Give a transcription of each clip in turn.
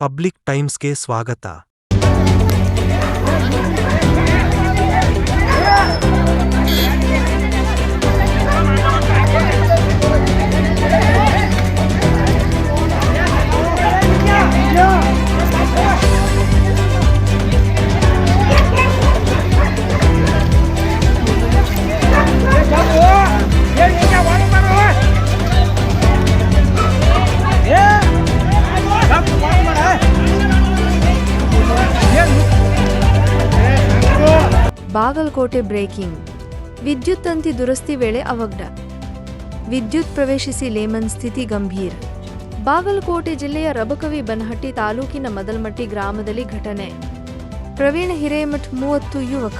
Public ಟೈಮ್ಸ್ಗೆ ಸ್ವಾಗತ Bagalkot breaking. ವಿದ್ಯುತ್ ತಂತಿ ದುರಸ್ತಿ ವೇಳೆ ಅವಘಡ. ವಿದ್ಯುತ್ ಪ್ರವೇಶಿಸಿ ಲೇಮನ್ ಸ್ಥಿತಿ ಗಂಭೀರ. ಬಾಗಲಕೋಟೆ ಜಿಲ್ಲೆಯ ರಬಕವಿ ಬನಹಟ್ಟಿ ತಾಲೂಕಿನ ಮದಲ್ಮಟ್ಟಿ ಗ್ರಾಮದಲ್ಲಿ ಘಟನೆ. ಪ್ರವೀಣ ಹಿರೇಮಠ್ ಮೂವತ್ತು ಯುವಕ.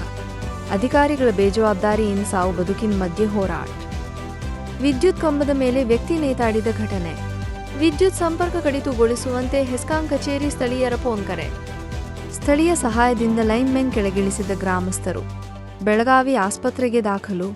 ಅಧಿಕಾರಿಗಳ ಬೇಜವಾಬ್ದಾರಿಯಿಂದ ಸಾವು ಬದುಕಿನ ಮಧ್ಯೆ ಹೋರಾಟ. ವಿದ್ಯುತ್ ಕಂಬದ ಮೇಲೆ ವ್ಯಕ್ತಿ ನೇತಾಡಿದ ಘಟನೆ. ವಿದ್ಯುತ್ ಸಂಪರ್ಕ ಕಡಿತಗೊಳಿಸುವಂತೆ ಹೆಸ್ಕಾಂ ಕಚೇರಿ ಸ್ಥಳೀಯರ ಫೋನ್ ಕರೆ ಸ್ಥಳೀಯ ಸಹಾಯದಿಂದ ಲೈನ್ಮೆನ್ ಕೆಳಗಿಳಿಸಿದ ಗ್ರಾಮಸ್ಥರು ಬೆಳಗಾವಿ ಆಸ್ಪತ್ರೆಗೆ ದಾಖಲು